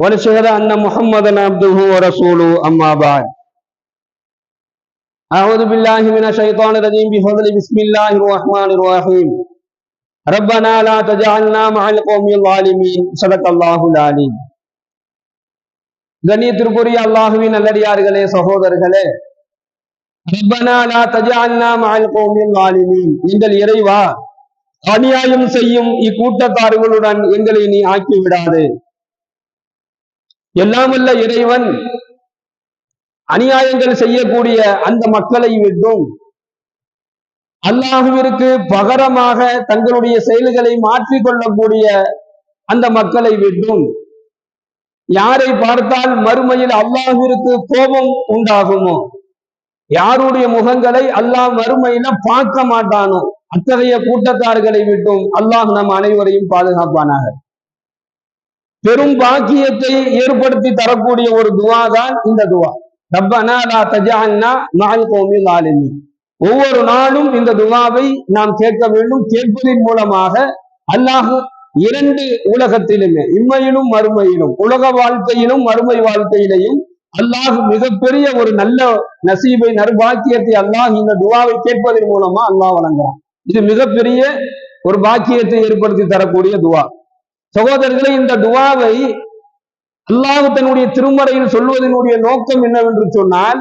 ونشهد أن محمدا عبده ورسوله أما بعد أعوذ بالله من الشيطان الرجيم بفضل بسم الله الرحمن الرحيم ربنا لا تجعلنا مع القوم الظالمين صدق الله العليم கண்ணியத்திற்குரிய அல்லாஹுவின் நல்லடியார்களே சகோதரர்களே ரப்பனா லா தஜஅல்னா மஅல் கௌமில் ஸாலிமீன் எங்கள் இறைவா அநியாயம் செய்யும் இக்கூட்டத்தார்களுடன் எங்களை நீ ஆக்கி விடாதே எல்லாம் எல்லாமல்ல இறைவன் அநியாயங்கள் செய்யக்கூடிய அந்த மக்களை விட்டும் அல்லாஹுவிற்கு பகரமாக தங்களுடைய செயல்களை மாற்றிக்கொள்ளக்கூடிய அந்த மக்களை விட்டும். யாரை பார்த்தால் மறுமையில் அல்லாஹுவிற்கு கோபம் உண்டாகுமோ? யாருடைய முகங்களை அல்லாஹ் மறுமையில பார்க்க மாட்டானோ? அத்தகைய கூட்டத்தார்களை விட்டும் அல்லாஹ் நம் அனைவரையும் பாதுகாப்பானாக. பெரும் பாக்கியத்தை ஏற்படுத்தி தரக்கூடிய ஒரு துவா தான் இந்த துவா. ரப்பனா லா தஜஅல்னா மஅல் ஒவ்வொரு நாளும் இந்த துவாவை நாம் கேட்க வேண்டும். கேட்பதன் மூலமாக அல்லாஹ் இரண்டு உலகத்திலுமே இம்மையிலும் மறுமையிலும் உலக வாழ்க்கையிலும் மறுமை வாழ்க்கையிலையும் அல்லாஹ் மிகப்பெரிய ஒரு நல்ல நசீபை நற்பாக்கியத்தை அல்லாஹ் இந்த துவாவை கேட்பதன் மூலமா அல்லாஹ் வழங்குறான். இது மிகப்பெரிய ஒரு பாக்கியத்தை ஏற்படுத்தி தரக்கூடிய துவா. சகோதரர்களே இந்த துவாவை அல்லாஹ் தன்னுடைய திருமறையில் சொல்வதனுடைய நோக்கம் என்னவென்று சொன்னால்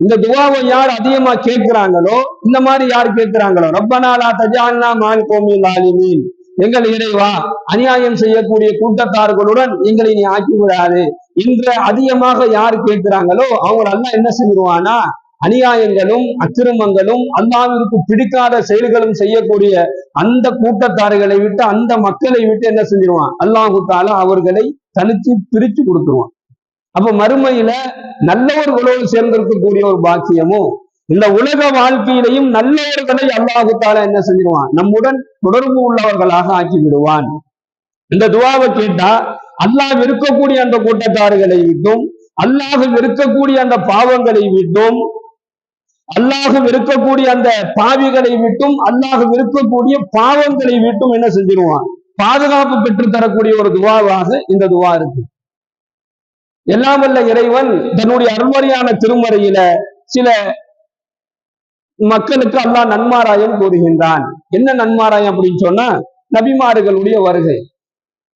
இந்த துவாவை யார் அதிகமா கேட்கிறாங்களோ இந்த மாதிரி யார் கேட்கிறாங்களோ ரப்பனாலா தஜான்னா மால் கோமில் ஆலிமீன் எங்கள் இறைவா அநியாயம் செய்யக்கூடிய கூட்டத்தார்களுடன் எங்களை நீ ஆக்கி விடாது இன்று அதிகமாக யார் கேட்கிறாங்களோ அவங்க அல்லாஹ் என்ன செஞ்சிருவானா அநியாயங்களும் அக்கிரமங்களும் அல்லாவிற்கு பிடிக்காத செயல்களும் செய்யக்கூடிய அந்த கூட்டத்தார்களை விட்டு அந்த மக்களை விட்டு என்ன செஞ்சிருவான்? அல்லாஹு தாலா அவர்களை தனித்து பிரிச்சு கொடுத்துருவான். அப்ப மறுமையில நல்லவர்களோடு சேர்ந்திருக்கக்கூடிய ஒரு பாக்கியமும் இந்த உலக வாழ்க்கையிலையும் நல்லவர்களை அல்லாஹு தாலா என்ன செஞ்சிருவான்? நம்முடன் தொடர்பு உள்ளவர்களாக ஆக்கி விடுவான் இந்த துவாவை கேட்டா அல்லாஹ் இருக்கக்கூடிய அந்த கூட்டத்தார்களை விட்டும் அல்லாஹ் இருக்கக்கூடிய அந்த பாவங்களை விட்டும் அல்லாஹ் இருக்கக்கூடிய அந்த பாவிகளை விட்டும் அல்லாஹ் இருக்கக்கூடிய பாவங்களை விட்டும் என்ன செஞ்சிருவான்? பாதுகாப்பு பெற்று தரக்கூடிய ஒரு துவாவாக இந்த துவா இருக்கு. எல்லாம் வல்ல இறைவன் தன்னுடைய அருள்மறையான திருமறையில சில மக்களுக்கு அல்லாஹ் நன்மாராயம் கூறுகின்றான். என்ன நன்மாராயம் அப்படின்னு சொன்னா நபிமார்களுடைய வருகை.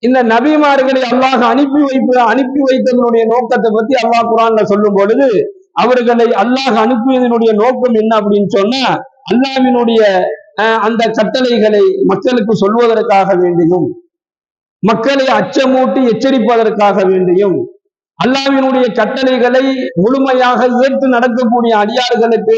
இந்த நபிமார்களை அல்லாஹ் அனுப்பி வைப்பு அனுப்பி வைத்ததனுடைய நோக்கத்தை பத்தி அல்லாஹ் குரான்ல சொல்லும் பொழுது அவர்களை அல்லாஹ் அனுப்பியதனுடைய நோக்கம் என்ன அப்படின்னு சொன்னா அல்லாவினுடைய அந்த கட்டளைகளை மக்களுக்கு சொல்வதற்காக வேண்டியும் மக்களை அச்சமூட்டி எச்சரிப்பதற்காக வேண்டியும் அல்லாவினுடைய கட்டளைகளை முழுமையாக ஏற்று நடக்கக்கூடிய அடியார்களுக்கு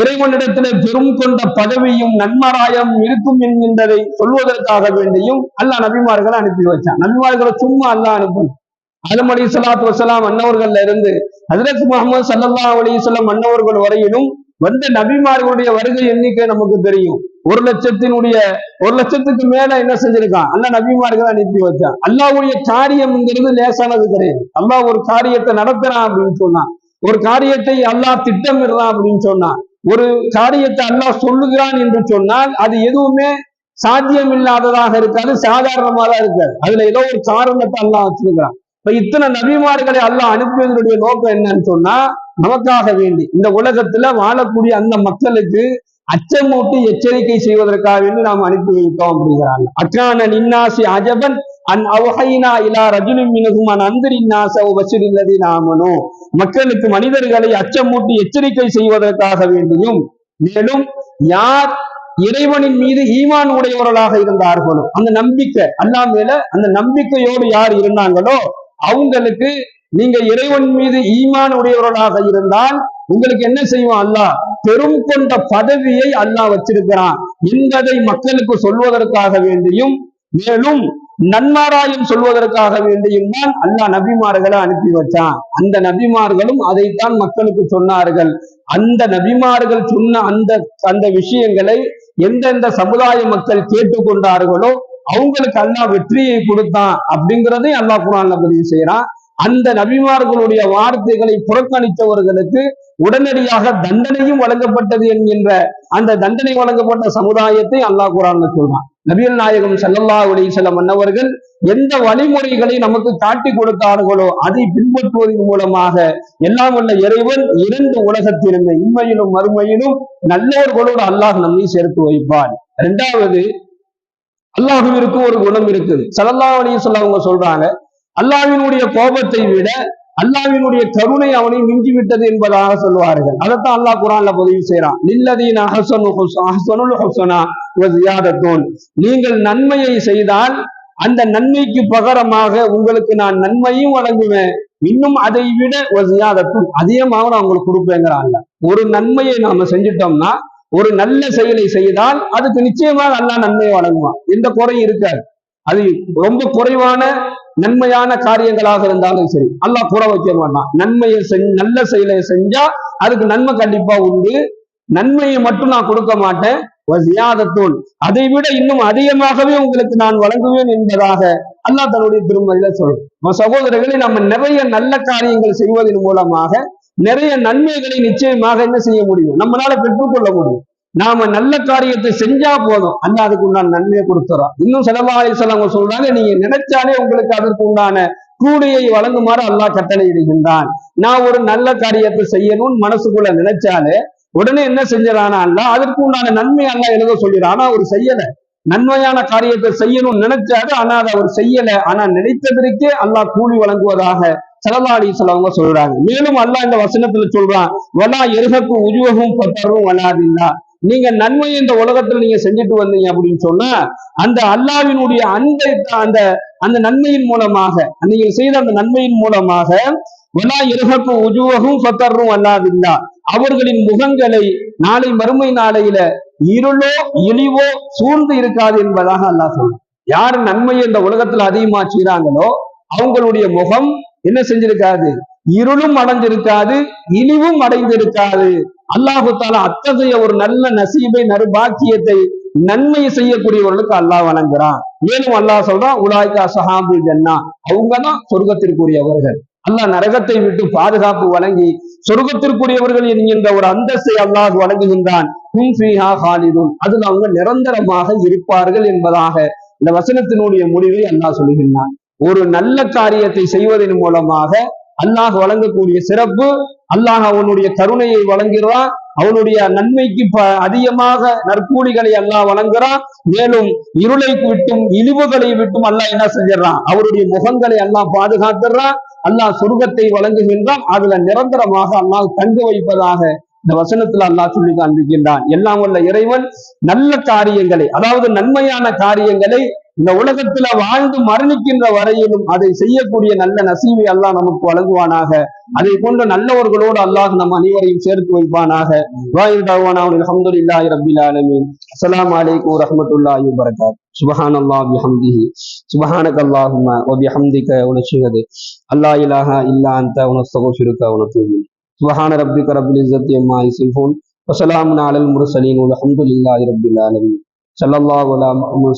இறைவனிடத்திலே பெரும் கொண்ட பதவியும் நன்மராயம் இருக்கும் என்கின்றதை சொல்வதற்காக வேண்டியும் அல்லாஹ் நபிமார்களை அனுப்பி வச்சான். நபிமார்களை சும்மா அல்லாஹ் அனுப்பணும். ஆதம் அலி சலாத்து வசலாம் அன்னவர்கள்ல இருந்து ஹசரத் முகமது சல்லா அலிசல்லாம் மன்னவர்கள் வரையிலும் வந்த நபிமார்களுடைய வருகை எண்ணிக்கை நமக்கு தெரியும். ஒரு லட்சத்தினுடைய ஒரு லட்சத்துக்கு மேல என்ன செஞ்சிருக்கான்? அல்ல நபிமார்களை அனுப்பி வச்சான். அல்லாவுடைய காரியம்ங்கிறது லேசானது கிடையாது. அல்லாஹ் ஒரு காரியத்தை நடத்துறான் அப்படின்னு சொன்னான். ஒரு காரியத்தை அல்லாஹ் திட்டமிடுறான் அப்படின்னு சொன்னான். ஒரு காரியத்தை அல்லாஹ் சொல்லுகிறான் என்று சொன்னால் அது எதுவுமே சாத்தியம் இல்லாததாக இருக்காது சாதாரணமாக தான் இருக்காது. அதுல ஏதோ ஒரு காரணத்தை அல்லாஹ் வச்சிருக்கிறான். இப்ப இத்தனை நபிமார்களை அல்லாஹ் அனுப்புவதனுடைய நோக்கம் என்னன்னு சொன்னா நமக்காக வேண்டி. இந்த உலகத்துல வாழக்கூடிய அந்த மக்களுக்கு அச்சமூட்டி எச்சரிக்கை செய்வதற்காக வேண்டி நாம் அனுப்பி வைத்தோம் அப்படிங்கிறாங்க. அக்கான நின்னாசி அஜபன் அன் அவஹைனா இலா ரஜினும் மினகும் அன் அந்தரின்னாச நாமனோ. மக்களுக்கு மனிதர்களை அச்சமூட்டி எச்சரிக்கை செய்வதற்காக வேண்டியும் மேலும் யார் இறைவனின் மீது ஈமான் உடையவர்களாக இருந்தார்களோ அந்த நம்பிக்கை அல்லா மேல அந்த நம்பிக்கையோடு யார் இருந்தாங்களோ அவங்களுக்கு நீங்க இறைவன் மீது ஈமான் உடையவர்களாக இருந்தால் உங்களுக்கு என்ன செய்வான் அல்லாஹ்? பெரும் கொண்ட பதவியை அல்லாஹ் வச்சிருக்கிறான். என்பதை மக்களுக்கு சொல்வதற்காக வேண்டியும் மேலும் நன்மாராயம் சொல்வதற்காக வேண்டியும் தான் அல்லாஹ் நபிமார்களை அனுப்பி வச்சான். அந்த நபிமார்களும் அதைத்தான் மக்களுக்கு சொன்னார்கள். அந்த நபிமார்கள் சொன்ன அந்த அந்த விஷயங்களை எந்தெந்த சமுதாய மக்கள் கேட்டுக்கொண்டார்களோ அவங்களுக்கு அல்லா வெற்றியை கொடுத்தான் அப்படிங்கிறதையும் அல்லாஹ் குரான்ல பதிவு செய்யறான். அந்த நபிமார்களுடைய வார்த்தைகளை புறக்கணித்தவர்களுக்கு உடனடியாக தண்டனையும் வழங்கப்பட்டது என்கின்ற அந்த தண்டனை வழங்கப்பட்ட சமுதாயத்தை அல்லாஹ் குரான் சொல்றான். நபியல் நாயகம் ஸல்லல்லாஹு உடைய வஸல்லம் மன்னவர்கள் எந்த வழிமுறைகளை நமக்கு காட்டி கொடுத்தார்களோ அதை பின்பற்றுவதன் மூலமாக எல்லாம் உள்ள இறைவன் இரண்டு உலகத்திலிருந்து இம்மையிலும் மறுமையிலும் நல்லவர்களோடு அல்லாஹ் நம்மை சேர்த்து வைப்பான். இரண்டாவது அல்லாஹுவிற்கு ஒரு குணம் இருக்குது. ஸல்லல்லாஹு அலைஹி வஸல்லம் அவங்க சொல்றாங்க அல்லாவினுடைய கோபத்தை விட அல்லாவினுடைய கருணை அவனை மிஞ்சி விட்டது என்பதாக சொல்வார்கள் அதைத்தான் அல்லாஹ் குரான்ல பதிவு செய்யறான் நில்லதீன் அஹசனு ஹுஸ்- அஹ்சனுல் ஹுஸ்னா நீங்கள் நன்மையை செய்தால் அந்த நன்மைக்கு பகரமாக உங்களுக்கு நான் நன்மையும் வழங்குவேன். இன்னும் அதை விட வ ஜியாதத்துன் அதிகமாக நான் உங்களுக்கு கொடுப்பேங்கிறாங்க ஒரு நன்மையை நாம செஞ்சிட்டோம்னா ஒரு நல்ல செயலை செய்தால் அதுக்கு நிச்சயமாக அல்லாஹ் நன்மையை வழங்குவான். எந்த குறையும் இருக்காது. அது ரொம்ப குறைவான நன்மையான காரியங்களாக இருந்தாலும் சரி அல்லாஹ் கூற வைக்க மாட்டான். நன்மையை செஞ் நல்ல செயலை செஞ்சா அதுக்கு நன்மை கண்டிப்பா உண்டு. நன்மையை மட்டும் நான் கொடுக்க மாட்டேன். வசியாதத்தோல் அதை விட இன்னும் அதிகமாகவே உங்களுக்கு நான் வழங்குவேன் என்பதாக அல்லாஹ் தன்னுடைய திருமதியில சொல்றேன். நம்ம சகோதரர்களை நம்ம நிறைய நல்ல காரியங்கள் செய்வதன் மூலமாக நிறைய நன்மைகளை நிச்சயமாக என்ன செய்ய முடியும்? நம்மளால பெற்றுக்கொள்ள முடியும். நாம நல்ல காரியத்தை செஞ்சா போதும். அண்ணா அதுக்கு உண்டான நன்மையை கொடுத்துறோம். இன்னும் செலவாலை அவங்க சொல்றாங்க நீங்க நினைச்சாலே உங்களுக்கு அதற்கு உண்டான கூலியை வழங்குமாறு அல்லாஹ் கட்டளை இடுகின்றான் நான் ஒரு நல்ல காரியத்தை செய்யணும்னு மனசுக்குள்ள நினைச்சாலே உடனே என்ன செஞ்சிடறானா அல்ல அதற்கு உண்டான நன்மை அல்ல எழுத சொல்லிடுறான். ஆனா அவர் செய்யல. நன்மையான காரியத்தை செய்யணும்னு நினைச்சாரு ஆனா அதை அவர் செய்யல. ஆனா நினைத்ததற்கே அல்லாஹ் கூலி வழங்குவதாக செலவாடி செலவங்க சொல்றாங்க. மேலும் அல்லாஹ் இந்த வசனத்துல சொல்றான் வலா எருகக்கு உருவகும் பத்தரும் வலாதில்லா நீங்க நன்மை இந்த உலகத்துல நீங்க செஞ்சுட்டு வந்தீங்க அப்படின்னு சொன்னா அந்த அல்லாவினுடைய அந்த அந்த அந்த நன்மையின் மூலமாக நீங்கள் செய்த அந்த நன்மையின் மூலமாக வலா எருகக்கு உஜுவகும் பத்தரும் அல்லாதில்லா அவர்களின் முகங்களை நாளை மறுமை நாளையில இருளோ இழிவோ சூழ்ந்து இருக்காது என்பதாக அல்லாஹ் சொல்றான். யார் நன்மையை இந்த உலகத்துல அதிகமா செய்றாங்களோ அவங்களுடைய முகம் என்ன செஞ்சிருக்காது? இருளும் அடைஞ்சிருக்காது இழிவும் அடைந்திருக்காது. அல்லாஹு தாலா அத்தகைய ஒரு நல்ல நசீபை நறுபாக்கியத்தை நன்மை செய்யக்கூடியவர்களுக்கு அல்லாஹ் வழங்குறான் மேலும் அல்லாஹ் சொல்றான் உலாய்கா சஹாபு ஜன்னா. அவங்கதான் சொர்க்கத்திற்குரியவர்கள். அல்லாஹ் நரகத்தை விட்டு பாதுகாப்பு வழங்கி சொர்க்கத்திற்குரியவர்கள் என்கின்ற ஒரு அந்தஸ்தை அல்லாஹ் வழங்குகின்றான். ஹும் அதில் அவங்க நிரந்தரமாக இருப்பார்கள் என்பதாக இந்த வசனத்தினுடைய முடிவை அல்லாஹ் சொல்லுகின்றான். ஒரு நல்ல காரியத்தை செய்வதன் மூலமாக அல்லாஹ் வழங்கக்கூடிய சிறப்பு அல்லாஹ் அவனுடைய கருணையை வழங்குகிறான் அவனுடைய நன்மைக்கு அதிகமாக நற்கூலிகளை அல்லாஹ் வழங்குறான் மேலும் இருளை விட்டும் இழிவுகளை விட்டும் அல்லாஹ் என்ன செஞ்சிடறான்? அவருடைய முகங்களை அல்லாஹ் பாதுகாத்துறான் அல்லாஹ் சொர்க்கத்தை வழங்குகின்றான் அதுல நிரந்தரமாக அல்லாஹ் தங்க வைப்பதாக இந்த வசனத்துல அல்லாஹ் சொல்லி காண்பிக்கின்றான். எல்லாம் உள்ள இறைவன் நல்ல காரியங்களை அதாவது நன்மையான காரியங்களை இந்த உலகத்துல வாழ்ந்து மரணிக்கின்ற வரையிலும் அதை செய்யக்கூடிய நல்ல நசீவை அல்லாஹ் நமக்கு வழங்குவானாக. அதை போன்ற நல்லவர்களோடு அல்லாஹ் நம் அனைவரையும் சேர்த்து வைப்பானாக. அல்ஹம்துலில்லாஹி ரப்பில் ஆலமீன். அஸ்ஸலாமு அலைக்கும் வரஹ்மத்துல்லாஹி வபரகாத். சுபஹான் அல்லாஹ் பிஹம்திஹி. சுபஹானக அல்லாஹும்ம வபிஹம்திக வனஷ்ஹது அல்லா இலாஹா இல்லா அன்த வனஸ்தக்ஃபிருக வனதூபு சுபஹான ரப்பிக ரப்பில் இஸ்ஸத்தி அம்மா யசிஃபூன். வஸலாமுன் அலல் முர்சலீன். வல்ஹம்துலில்லாஹி ரப்பில் ஆலமீன். ஸல்லல்லாஹு அலா முஹம்மது